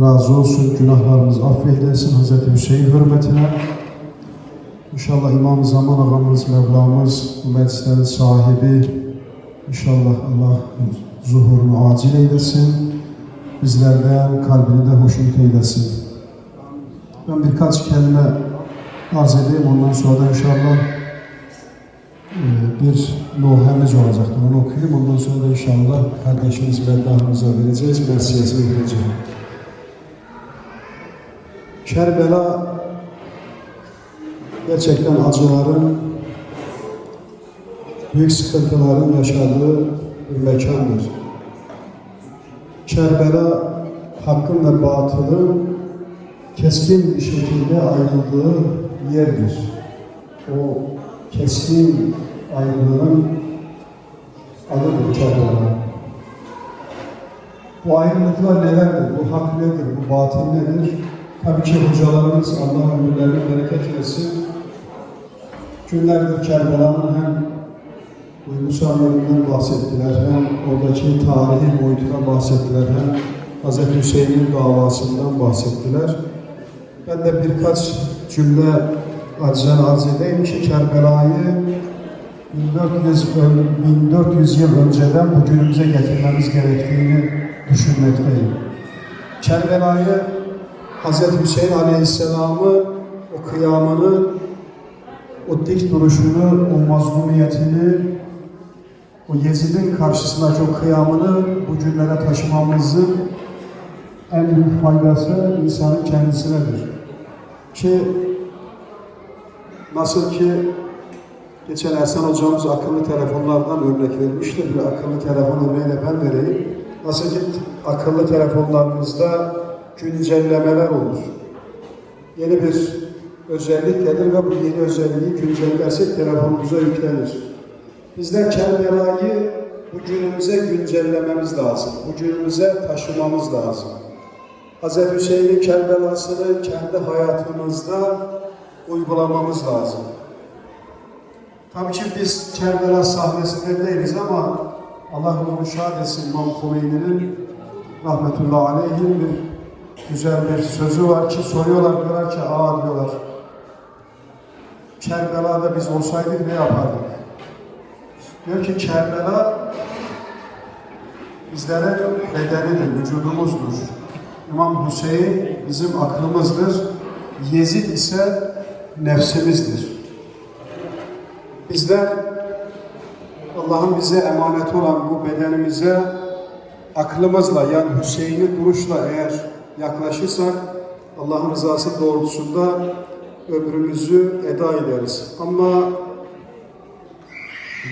razı olsun, günahlarımız affeylesin Hz. Hüseyin hürmetine. İnşallah İmam Zaman ağamız, Mevlamız, bu meclislerin sahibi, İnşallah Allah zuhurunu acil eylesin. Bizlerden kalbini de hoşnut eylesin. Ben birkaç kelime arz edeyim. Ondan sonra da inşallah bir nohemiz olacaktır. Onu okuyayım. Ondan sonra da inşallah kardeşimiz Beddah'ımıza vereceğiz. Mersiyesini vereceğim. Kerbela gerçekten acıların, büyük sıkıntıların yaşadığı bir mekandır. Kerbela hakkın ve batılın keskin bir şekilde ayrıldığı yerdir. O keskin ayrılığın adıdır Kerbela. Bu ayrılıklar nelerdir? Bu hak nedir? Bu batıl nedir? Tabii ki hocalarımız Allah ömürlerine bereket versin. Günlerdir Kerbela'nın hem duygusal yönünden bahsettiler, hem oradaki tarihi boyutuna bahsettiler, hem Hz. Hüseyin'in davasından bahsettiler. Ben de birkaç cümle aczen arz ki Kerbela'yı 1400, ön- 1400 yıl önceden bugünümüze getirmemiz gerektiğini düşünmekteyim. Kerbela'yı Hz. Hüseyin Aleyhisselam'ı o kıyamını, o dik duruşunu, o mazlumiyetini, o Yezid'in karşısındaki o kıyamını bu günlere taşımamızın en büyük faydası insanın kendisinedir. Ki nasıl ki geçen Ersan hocamız akıllı telefonlardan örnek vermişti. Bir akıllı telefon örneğiyle ben vereyim. Nasıl ki akıllı telefonlarımızda güncellemeler olur. Yeni bir özellik gelir ve bu yeni özelliği güncellersek telefonumuza yüklenir. Bizler Kerbela'yı bu günümüze güncellememiz lazım. Bu günümüze taşımamız lazım. Hz. Hüseyin'in Kerbela'sını kendi hayatımızda uygulamamız lazım. Tabii ki biz Kerbela sahnesinde değiliz ama Allah onu şad etsin İmam Khomeini'nin rahmetullahi aleyhin bir güzel bir sözü var ki soruyorlar diyorlar ki aa diyorlar Kerbela'da biz olsaydık ne yapardık? Diyor ki Kerbela bizlere bedenidir, vücudumuzdur. İmam Hüseyin bizim aklımızdır. Yezid ise nefsimizdir. Bizler Allah'ın bize emanet olan bu bedenimize aklımızla yani Hüseyin'i duruşla eğer yaklaşırsak Allah'ın rızası doğrultusunda ömrümüzü eda ederiz. Ama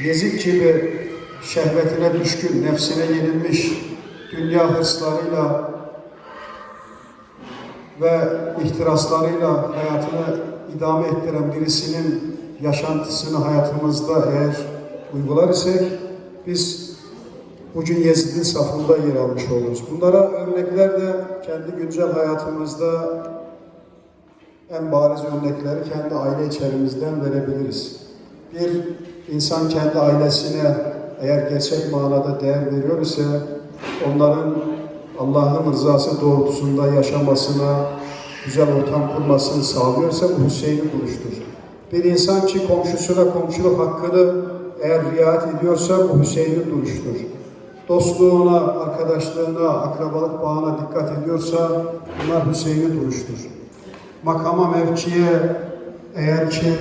Yezid gibi şehvetine düşkün, nefsine yenilmiş, dünya hırslarıyla ve ihtiraslarıyla hayatını idame ettiren birisinin yaşantısını hayatımızda eğer uygular isek biz bugün Yezid'in safında yer almış oluruz. Bunlara örnekler de kendi güncel hayatımızda en bariz örnekleri kendi aile içerimizden verebiliriz. Bir insan kendi ailesine eğer gerçek manada değer veriyor ise onların Allah'ın rızası doğrultusunda yaşamasına, güzel ortam kurmasını sağlıyorsa bu Hüseyin'i buluştur. Bir insan ki komşusuna komşuluk hakkını eğer riayet ediyorsa bu Hüseyin'i duruştur. Dostluğuna, arkadaşlığına, akrabalık bağına dikkat ediyorsa bunlar Hüseyin'i duruştur. Makama, mevkiye eğer ki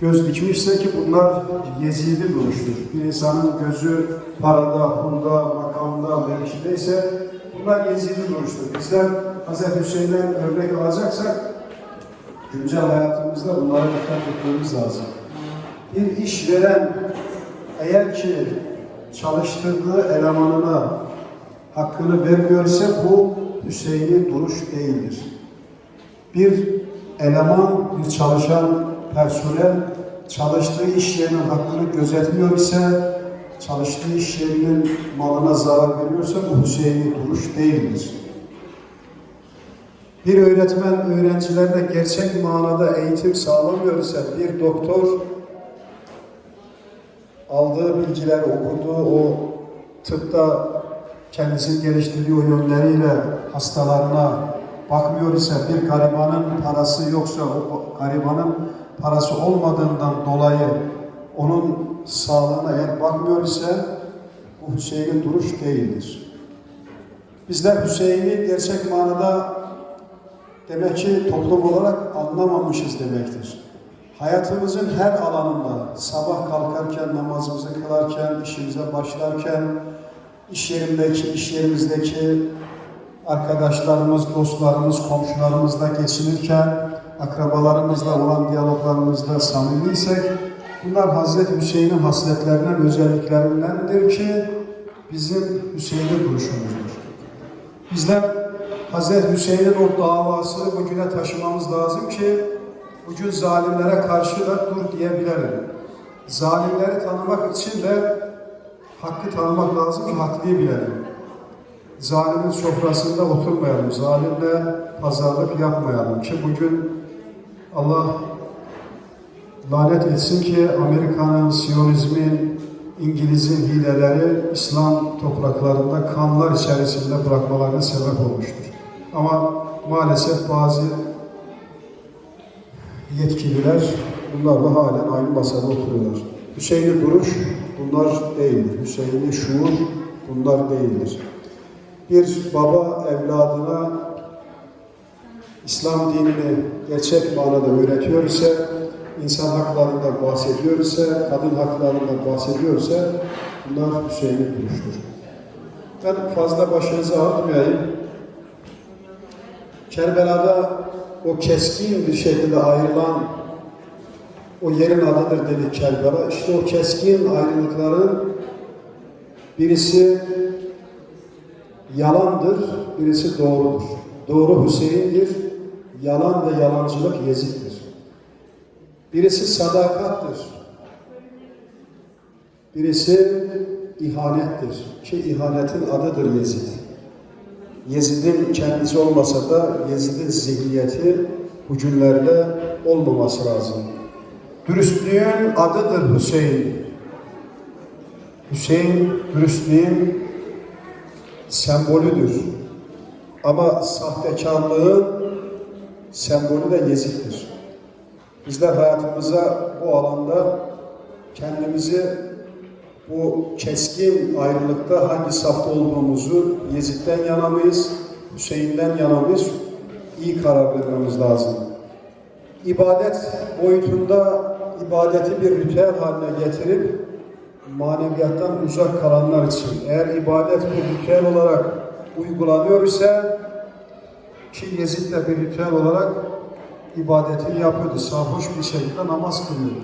göz dikmişse ki bunlar Yezid'i duruştur. Bir insanın gözü parada, pulda, makamda, mevkideyse bunlar Yezid'i duruştur. Bizler Hz. Hüseyin'den örnek alacaksak güncel hayatımızda bunlara dikkat etmemiz lazım. Bir işveren eğer ki çalıştırdığı elemanına hakkını vermiyorsa bu Hüseyin'i duruş değildir. Bir eleman, bir çalışan personel çalıştığı iş yerinin hakkını gözetmiyor ise çalıştığı iş yerinin malına zarar veriyorsa bu Hüseyin'i duruş değildir. Bir öğretmen öğrencilerine gerçek manada eğitim sağlamıyor ise bir doktor aldığı bilgileri okuduğu o tıpta kendisini geliştirdiği o yönleriyle hastalarına bakmıyor ise bir garibanın parası yoksa o garibanın parası olmadığından dolayı onun sağlığına eğer bakmıyor ise bu Hüseyin'in duruş değildir. Bizler Hüseyin'i gerçek manada demek ki toplum olarak anlamamışız demektir. Hayatımızın her alanında sabah kalkarken, namazımızı kılarken, işimize başlarken, iş yerindeki, iş yerimizdeki arkadaşlarımız, dostlarımız, komşularımızla geçinirken, akrabalarımızla olan diyaloglarımızda samimiysek, bunlar Hazreti Hüseyin'in hasletlerinden, özelliklerindendir ki bizim Hüseyin'e duruşumuzdur. Bizler Hazreti Hüseyin'in o davasını bugüne taşımamız lazım ki bugün zalimlere karşı da dur diyebilelim. Zalimleri tanımak için de hakkı tanımak lazım ki haklıyı bilelim. Zalimin sofrasında oturmayalım, zalimle pazarlık yapmayalım ki bugün Allah lanet etsin ki Amerika'nın, Siyonizmin, İngiliz'in hileleri İslam topraklarında kanlar içerisinde bırakmalarına sebep olmuştur. Ama maalesef bazı yetkililer bunlarla halen aynı masada oturuyorlar. Hüseyin'i duruş bunlar değildir. Hüseyin'i şuur bunlar değildir. Bir baba evladına İslam dinini gerçek manada öğretiyor ise, insan haklarından bahsediyor ise, kadın haklarından bahsediyor ise bunlar Hüseyin'in duruştur. Ben fazla başınızı ağrıtmayayım. Kerbela'da o keskin bir şekilde ayrılan o yerin adıdır dedik Kerbela. İşte o keskin ayrılıkların birisi yalandır, birisi doğrudur. Doğru Hüseyin'dir, yalan ve yalancılık Yezid'dir. Birisi sadakattır, birisi ihanettir. Ki ihanetin adıdır Yezid. Yezid'in kendisi olmasa da Yezid'in zihniyeti hücumlarda olmaması lazım. Dürüstlüğün adıdır Hüseyin. Hüseyin dürüstlüğün sembolüdür. Ama sahtekarlığın sembolü de Yezid'dir. Bizler hayatımıza bu alanda kendimizi bu keskin ayrılıkta hangi safta olduğumuzu Yezid'den yana mıyız, Hüseyin'den yana mıyız iyi karar vermemiz lazım. İbadet boyutunda ibadeti bir ritüel haline getirip maneviyattan uzak kalanlar için eğer ibadet bir ritüel olarak uygulanıyor ise ki Yezid de bir ritüel olarak ibadetini yapıyordu. Sarhoş bir şekilde namaz kılıyordu.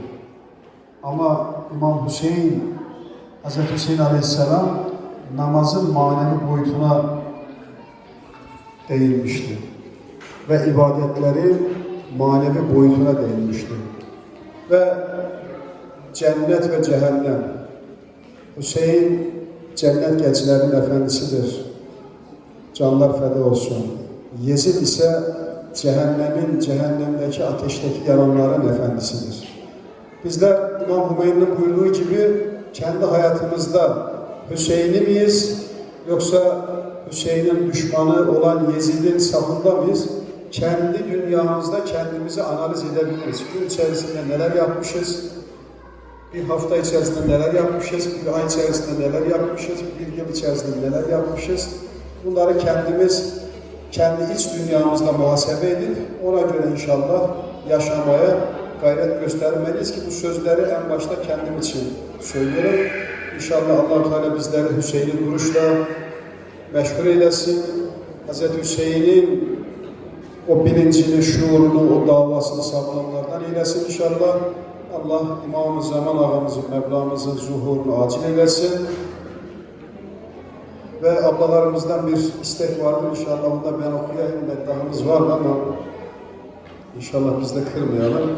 Ama İmam Hüseyin, Hz. Hüseyin Aleyhisselam namazın manevi boyutuna değinmişti. Ve ibadetleri manevi boyutuna değinmişti. Ve cennet ve cehennem. Hüseyin cennet gençlerinin efendisidir. Canlar feda olsun. Yezid ise cehennemin, cehennemdeki ateşteki yananların efendisidir. Bizler İmam Hümeyni'nin buyurduğu gibi kendi hayatımızda Hüseyin'i miyiz yoksa Hüseyin'in düşmanı olan Yezid'in safında mıyız? Kendi dünyamızda kendimizi analiz edebiliriz. Gün içerisinde neler yapmışız? Bir hafta içerisinde neler yapmışız? Bir ay içerisinde neler yapmışız? Bir yıl içerisinde neler yapmışız? Bunları kendimiz kendi iç dünyamızda muhasebe edip ona göre inşallah yaşamaya gayret göstermeliyiz ki bu sözleri en başta kendim için söylüyorum. İnşallah allah Teala bizleri Hüseyin'in duruşla meşgul eylesin. Hz. Hüseyin'in o bilincini, şuurunu, o davasını savunanlardan eylesin inşallah. Allah İmam-ı Zaman ağamızın, Mevlamızın zuhurunu acil eylesin. Ve ablalarımızdan bir istek vardır inşallah. Onu da ben okuyayım. Meddahımız var ama inşallah biz de kırmayalım.